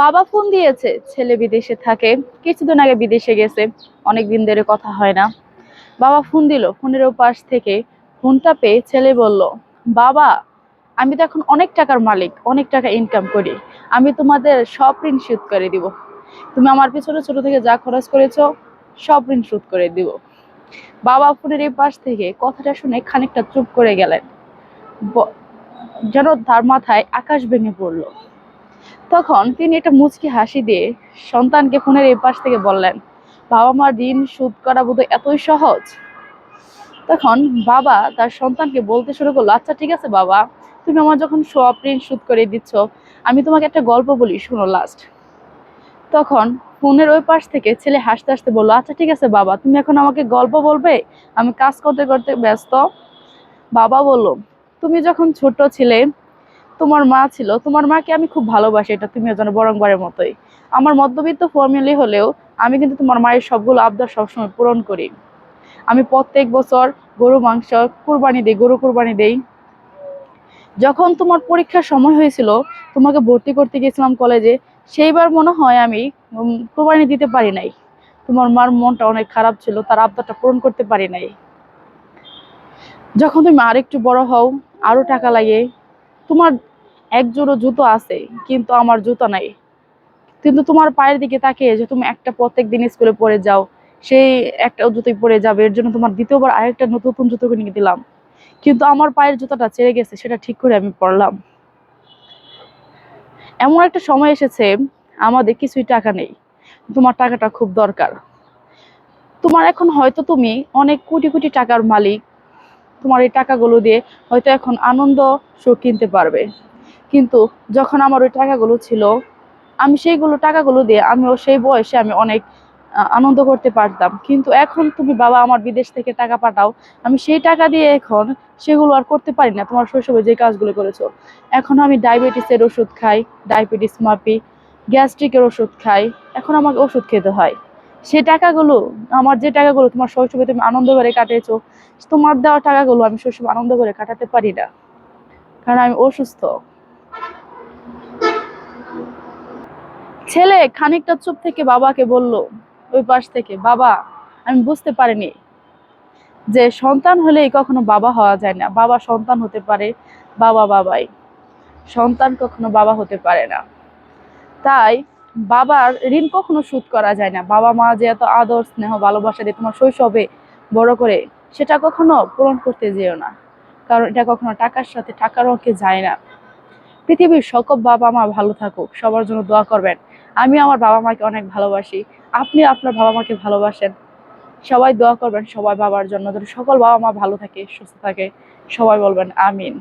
বাবা ফোন দিয়েছে, ছেলে বিদেশে থাকে, কিছুদিন আগে বিদেশে গেছে অনেক দিন ধরে কথা হয় না। বাবা ফোন দিল, ফোনের পাশ থেকে। ফোনটা পেয়ে ছেলে বলল, বাবা, আমি তো এখন অনেক টাকার মালিক, অনেক টাকা ইনকাম করি। আমি তোমাদের সব ঋণ শোধ করে দিব। তুমি আমার পিছনে ছোট থেকে যা খরচ করেছ, সব ঋণ শোধ করে দিব। বাবা ফোনের এই পাশ থেকে কথাটা শুনে খানিকটা চুপ করে গেলেন। যেন তার মাথায় আকাশ ভেঙে পড়ল। তখন তিনি একটা মুচকি হাসি দিয়ে সন্তানকে ফোনের এই পাশ থেকে বললেন, বাবা মার ঋণ শোধ করা বোধহয় এতই সহজ? তখন বাবা তার সন্তানকে বলতে শুরু করল আচ্ছা ঠিক আছে বাবা, তুমি আমার যখন সব ঋণ শোধ করে দিচ্ছ, আমি তোমাকে একটা গল্প বলি, শোনো লাস্ট তখন ফোনের ওই পাশ থেকে ছেলে হাসতে হাসতে বলল আচ্ছা ঠিক আছে বাবা, তুমি এখন আমাকে গল্প বলবে? আমি কাজ করতে করতে ব্যস্ত? বাবা বলল, তুমি যখন ছোট ছিলে তোমার মা ছিল, তোমার মাকে আমি খুব ভালোবাসি, এটা তুমিও জানো বরংবারের মতোই। আমার মধ্যবিত্ত ফ্যামিলি হলেও আমি কিন্তু তোমার মায়ের সবগুলো আবদার সবসময় পূরণ করি। আমি প্রত্যেক বছর গরু, মাংস কুরবানি দিই, গরু কুরবানি দেই। যখন তোমার পরীক্ষার সময় হয়েছিল, তোমাকে ভর্তি করতে গেছিলাম কলেজে সেইবার মনে হয় আমি কুরবানি দিতে পারি নাই। তোমার মার মনটা অনেক খারাপ ছিল, তার আবদারটা পূরণ করতে পারি নাই। যখন তুমি আরেকটু বড় হও, আরও টাকা লাগে, তোমার এক জোড়ো জুতো আছে, কিন্তু আমার জুতো নাই। কিন্তু তোমার পায়ের দিকে তাকিয়ে যে তুমি একটা প্রত্যেক দিন স্কুলে পড়ে যাও, সেই একটা জুতোই পরে যাবে, এর জন্য তোমার দ্বিতীয়বার আরেকটা নতুন জুতো কিনে দিলাম। কিন্তু আমার পায়ের জুতোটা ছেড়ে গেছে, সেটা ঠিক করে আমি পরলাম। এমন একটা সময় এসেছে, আমাদের কিছুই টাকা নেই। তোমার টাকাটা খুব দরকার। তোমার এখন হয়তো তুমি অনেক কোটি কোটি টাকার মালিক। তোমার এই টাকাগুলো দিয়ে হয়তো এখন আনন্দ সুখ কিনতে পারবে। কিন্তু যখন আমার ওই টাকাগুলো ছিল, আমি সেইগুলো টাকাগুলো দিয়ে আমিও সেই বয়সে আমি অনেক আনন্দ করতে পারতাম। কিন্তু এখন তুমি বাবা আমার বিদেশ থেকে টাকা পাঠাও, আমি সেই টাকা দিয়ে এখন সেগুলো আর করতে পারি না। তোমার শৈশবে যে কাজগুলো করেছ। এখন আমি ডায়াবেটিসের ওষুধ খাই, ডায়াবেটিস মাপি, গ্যাস্ট্রিকের ওষুধ খাই, এখন আমাকে ওষুধ খেতে হয়। সেই টাকাগুলো, আমার যে টাকাগুলো তোমার শৈশবে তুমি আনন্দ করে কাটিয়েছো, তোমার দেওয়া টাকাগুলো আমি শৈশবে আনন্দ করে কাটাতে পারি না। কারণ আমি অসুস্থ। ছেলে খানিকটা চুপ থেকে বাবাকে বলল, ওই পাশ থেকে, বাবা, আমি বুঝতে পারিনি যে সন্তান হলেই কখনো বাবা হওয়া যায় না। বাবা সন্তান হতে পারে, বাবা বাবাই। সন্তান কখনো বাবা হতে পারে না। তাই বাবার ঋণ কখনো শোধ করা যায় না। বাবা মা যে এত আদর, স্নেহ, ভালোবাসা দিয়ে তোমার শৈশবে বড় করে, সেটা কখনো পূরণ করতে যেও না। কারণ এটা কখনো টাকার সাথে, টাকার অঙ্কে যায় না। পৃথিবীর সকল বাবা মা ভালো থাকুক। সবার জন্য দোয়া করবেন। আমি আমার বাবা মাকে অনেক ভালোবাসি। আপনি আপনার বাবা মাকে ভালোবাসেন। সবাই দোয়া করবেন সবাই বাবার জন্য। যেন সকল বাবা মা ভালো থাকে, সুস্থ থাকে। সবাই বলবেন, আমিন।